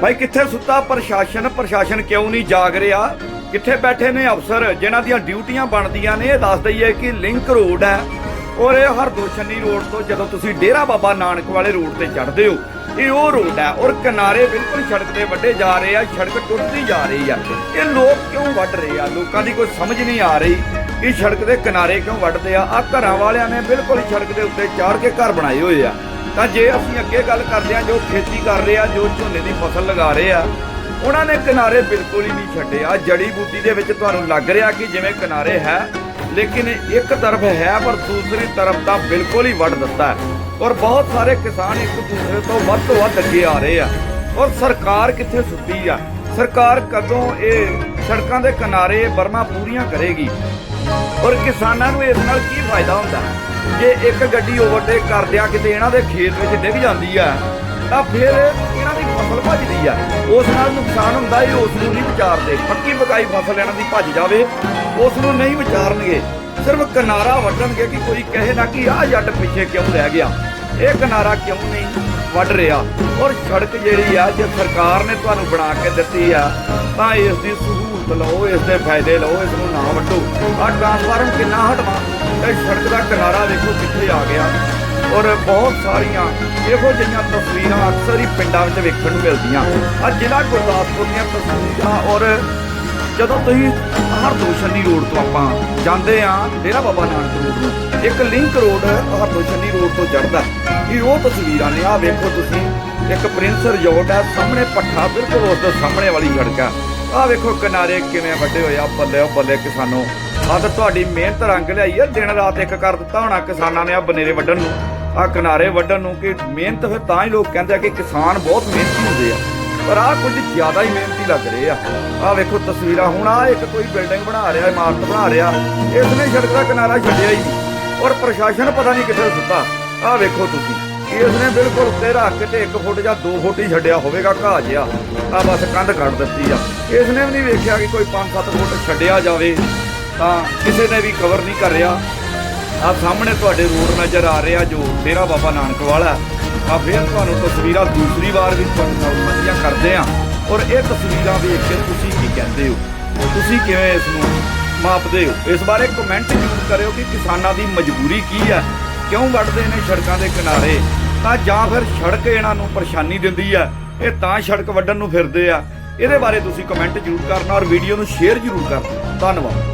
ਭਾਈ ਕਿੱਥੇ ਸੁੱਤਾ ਪ੍ਰਸ਼ਾਸਨ? ਪ੍ਰਸ਼ਾਸਨ ਕਿਉਂ ਨਹੀਂ ਜਾਗ ਰਿਹਾ? ਕਿੱਥੇ ਬੈਠੇ ਨੇ ਅਫਸਰ? ਜਿਨ੍ਹਾਂ ਦੀਆਂ ਡਿਊਟੀਆਂ ਬਣਦੀਆਂ ਨੇ, ਇਹ ਦੱਸ ਦਈਏ ਕਿ ਲਿੰਕ ਰੋਡ ਹੈ। ਔਰ ਇਹ ਹਰਦੋਸ਼ਨੀ ਰੋਡ ਤੋਂ ਜਦੋਂ ਤੁਸੀਂ ਡੇਰਾ ਬਾਬਾ ਨਾਨਕ ਵਾਲੇ ਰੋਡ ਤੇ ਚੜ੍ਹਦੇ ਹੋ, ਇਹ ਉਹ ਰੋਡ ਹੈ। ਔਰ ਕਿਨਾਰੇ ਬਿਲਕੁਲ ਸੜਕ ਦੇ ਵੱਡੇ ਜਾ ਰਹੇ ਆ, ਸੜਕ ਟੁੱਟਦੀ ਜਾ ਰਹੀ ਆ। ਇਹ ਲੋਕ ਕਿਉਂ ਵੱਢ ਰਹੇ ਆ? ਲੋਕਾਂ ਦੀ ਕੋਈ ਸਮਝ ਨਹੀਂ ਆ ਰਹੀ ਕਿ ਸੜਕ ਦੇ ਕਿਨਾਰੇ ਕਿਉਂ ਵੱਢਦੇ ਆ। ਆ ਘਰਾਂ ਵਾਲਿਆਂ ਨੇ ਬਿਲਕੁਲ ਸੜਕ ਦੇ ਉੱਤੇ ਚਾੜ ਕੇ ਘਰ ਬਣਾਏ ਹੋਏ ਆ। ਤਾਂ ਜੇ ਅਸੀਂ ਅੱਗੇ ਗੱਲ ਕਰਦੇ ਆ ਜੋ ਖੇਤੀ ਕਰ ਰਹੇ ਆ, ਜੋ ਝੋਨੇ ਦੀ ਫਸਲ ਲਗਾ ਰਹੇ ਆ, ਉਹਨਾਂ ਨੇ ਕਿਨਾਰੇ ਬਿਲਕੁਲ ਹੀ ਨਹੀਂ ਛੱਡੇ। ਆ ਜੜੀ ਬੂਟੀ ਦੇ ਵਿੱਚ ਤੁਹਾਨੂੰ ਲੱਗ ਰਿਹਾ ਕਿ ਜਿਵੇਂ ਕਿਨਾਰੇ ਹੈ, ਲੇਕਿਨ ਇੱਕ ਤਰਫ ਹੈ, ਪਰ ਦੂਸਰੀ ਤਰਫ ਤਾਂ ਬਿਲਕੁਲ ਹੀ ਵੱਢ ਦਿੱਤਾ ਹੈ। ਔਰ ਬਹੁਤ ਸਾਰੇ ਕਿਸਾਨ ਇੱਕ ਦੂਸਰੇ ਤੋਂ ਵੱਧ ਤੋਂ ਵੱਧ ਅੱਗੇ ਆ ਰਹੇ ਆ। ਔਰ ਸਰਕਾਰ ਕਿੱਥੇ ਸੁੱਤੀ ਆ? ਸਰਕਾਰ ਕਦੋਂ ਇਹ ਸੜਕਾਂ ਦੇ ਕਿਨਾਰੇ ਬਰਮਾ ਪੂਰੀਆਂ ਕਰੇਗੀ? ਔਰ ਕਿਸਾਨਾਂ ਨੂੰ ਇਸ ਨਾਲ ਕੀ ਫਾਇਦਾ ਹੁੰਦਾ? ਜੇ ਇੱਕ ਗੱਡੀ ਓਵਰਟੇਕ ਕਰਦਿਆਂ ਕਿਤੇ ਇਹਨਾਂ ਦੇ ਖੇਤ ਵਿੱਚ ਡਿੱਗ ਜਾਂਦੀ ਆ, ਤਾਂ ਫਿਰ ਇਹਨਾਂ ਦੀ ਫਸਲ ਭੱਜਦੀ ਆ। ਉਸ ਨਾਲ ਨੁਕਸਾਨ ਹੁੰਦਾ ਹੀ ਉਸ ਨੂੰ ਨਹੀਂ ਵਿਚਾਰਦੇ। ਪੱਕੀ ਪਕਾਈ ਫਸਲ ਇਹਨਾਂ ਦੀ ਭੱਜ ਜਾਵੇ, ਉਸ ਨੂੰ ਨਹੀਂ ਵਿਚਾਰਨਗੇ। ਸਿਰਫ ਕਿਨਾਰਾ ਵੱਢਣਗੇ ਕਿ ਕੋਈ ਕਹੇ ਨਾ ਕਿ ਆਹ ਜੱਟ ਪਿੱਛੇ ਕਿਉਂ ਰਹਿ ਗਿਆ? ਇਹ ਕਿਨਾਰਾ ਕਿਉਂ ਨਹੀਂ? ਵੱਢ ਰਿਹਾ। ਔਰ ਸੜਕ ਜਿਹੜੀ ਆ, ਜੇ ਸਰਕਾਰ ਨੇ ਤੁਹਾਨੂੰ ਬਣਾ ਕੇ ਦਿੱਤੀ ਆ, ਤਾਂ ਇਸ ਦੀ ਸਹੂਲਤ ਲਓ, ਇਸ ਦੇ ਫਾਇਦੇ ਲਓ, ਇਸ ਨੂੰ ਨਾ ਵੱਢੋ। ਆ ਟ੍ਰਾਂਸਫਾਰਮ ਕਿੰਨਾ ਹਟਵਾ। ਇਹ ਸੜਕ ਦਾ ਕਿਨਾਰਾ ਦੇਖੋ ਕਿੱਥੇ ਆ ਗਿਆ। ਔਰ ਬਹੁਤ ਸਾਰੀਆਂ ਇਹੋ ਜਿਹੀਆਂ ਤਸਵੀਰਾਂ ਅਕਸਰ ਹੀ ਪਿੰਡਾਂ ਵਿੱਚ ਵੇਖਣ ਨੂੰ ਮਿਲਦੀਆਂ। ਆ ਜ਼ਿਲ੍ਹਾ ਗੁਰਦਾਸਪੁਰ ਦੀਆਂ ਤਸਵੀਰਾਂ, ਔਰ ਜਦੋਂ ਤੁਸੀਂ ਹਰਦੋਸ਼ਨੀ ਰੋਡ ਤੋਂ ਆਪਾਂ ਜਾਂਦੇ ਆ, ਡੇਰਾ ਬਾਬਾ ਨਾਨਕ ਰੋਡ ਨੂੰ ਇੱਕ ਲਿੰਕ ਰੋਡ ਹਰਦੋਸ਼ਨੀ ਰੋਡ ਤੋਂ ਚੜਦਾ ਇਹ ਉਹ ਤਸਵੀਰਾਂ ਨੇ ਆ ਵੇਖੋ ਤੁਸੀਂ। ਇੱਕ ਪ੍ਰਿੰਸ ਰਿਜ਼ੋਰਟ ਹੈ, ਸਾਹਮਣੇ ਪੱਠਾ, ਬਿਲਕੁਲ ਉਸ ਦੇ ਸਾਹਮਣੇ ਵਾਲੀ ਸੜਕ ਆ ਆ ਵੇਖੋ ਕਿਨਾਰੇ ਕਿਵੇਂ ਵੱਡੇ ਹੋਏ ਆ, ਬੱਲੇ ਉਹ ਬੱਲੇ ਕਿਸਾਨੋ। ਆ ਤਾਂ ਤੁਹਾਡੀ ਮਿਹਨਤ ਰੰਗ ਲਿਆਈ ਆ ਦਿਨ ਰਾਤ ਇੱਕ ਕਰ ਦਿੱਤਾ ਹੋਣਾ ਕਿਸਾਨਾਂ ਨੇ ਆ ਬਨੇਰੇ ਵੱਢਣ ਨੂੰ। ਆ ਕਿਨਾਰੇ ਵੱਢਣ ਨੂੰ ਕਿ ਮਿਹਨਤ ਫਿਰ ਤਾਂ ਹੀ ਲੋਕ ਕਹਿੰਦੇ ਆ ਕਿ ਕਿਸਾਨ ਬਹੁਤ ਮਿਹਨਤੀ ਹੁੰਦੇ ਆ। ਪਰ ਆ ਕੁਝ ਜ਼ਿਆਦਾ ਹੀ ਮਿਹਨਤੀ ਲੱਗ ਰਹੇ ਆ। ਆ ਵੇਖੋ ਤਸਵੀਰਾਂ, ਹੁਣ ਆ ਇੱਕ ਕੋਈ ਬਿਲਡਿੰਗ ਬਣਾ ਰਿਹਾ, ਇਮਾਰਤ ਬਣਾ ਰਿਹਾ। ਇਸ ਨੇ ਸੜਕ ਦਾ ਕਿਨਾਰਾ ਛੱਡਿਆ ਹੀ। ਔਰ ਪ੍ਰਸ਼ਾਸਨ ਪਤਾ ਨਹੀਂ ਕਿੱਥੇ ਸੁੱਤਾ। ਆਹ ਵੇਖੋ ਤੁਸੀਂ, ਇਸ ਨੇ ਬਿਲਕੁਲ ਉੱਤੇ ਰੱਖ ਕੇ ਤੇ 1 ਫੁੱਟ ਜਾਂ 2 ਫੁੱਟ ਹੀ ਛੱਡਿਆ ਹੋਵੇਗਾ, ਘਾਹ ਜਿਹਾ। ਆ ਬਸ ਕੰਧ ਕੱਢ ਦਿੱਤੀ ਆ। ਇਸ ਨੇ ਵੀ ਨਹੀਂ ਵੇਖਿਆ ਕਿ ਕੋਈ 5-7 ਫੁੱਟ ਛੱਡਿਆ ਜਾਵੇ, ਤਾਂ ਕਿਸੇ ਨੇ ਵੀ ਕਵਰ ਨਹੀਂ ਕਰ ਰਿਹਾ ਆ ਸਾਹਮਣੇ ਤੁਹਾਡੇ ਰੋਡ ਨਜ਼ਰ ਆ ਰਿਹਾ ਜੋ ਡੇਰਾ ਬਾਬਾ ਨਾਨਕ ਵਾਲਾ ਆ ਫਿਰ ਤੁਹਾਨੂੰ ਤਸਵੀਰਾਂ ਦੂਸਰੀ ਵਾਰ ਵੀ ਤੁਹਾਨੂੰ ਨਾਲ ਸਾਂਝੀਆਂ ਕਰਦੇ ਆ ਔਰ ਇਹ ਤਸਵੀਰਾਂ ਵੇਖ ਕੇ ਤੁਸੀਂ ਕੀ ਕਹਿੰਦੇ ਹੋ? ਤੁਸੀਂ ਕਿਵੇਂ ਇਸ ਨੂੰ ਮਾਪਦੇ ਹੋ। ਇਸ ਬਾਰੇ ਕਮੈਂਟ ਜ਼ਰੂਰ ਕਰਿਓ ਕਿ ਕਿਸਾਨਾਂ ਦੀ ਮਜਬੂਰੀ ਕੀ ਹੈ ਕਿਉਂ ਵੱਢਦੇ ਨੇ ਸੜਕਾਂ ਦੇ ਕਿਨਾਰੇ? ਤਾਂ ਜਾਂ ਫਿਰ ਸੜਕ ਇਹਨਾਂ ਨੂੰ ਪਰੇਸ਼ਾਨੀ ਦਿੰਦੀ ਹੈ ਇਹ ਤਾਂ ਸੜਕ ਵੱਢਣ ਨੂੰ ਫਿਰਦੇ ਆ। ਇਹਦੇ ਬਾਰੇ ਤੁਸੀਂ ਕਮੈਂਟ ਜ਼ਰੂਰ ਕਰਨਾ ਔਰ ਵੀਡੀਓ ਨੂੰ ਸ਼ੇਅਰ ਜ਼ਰੂਰ ਕਰਨਾ। ਧੰਨਵਾਦ।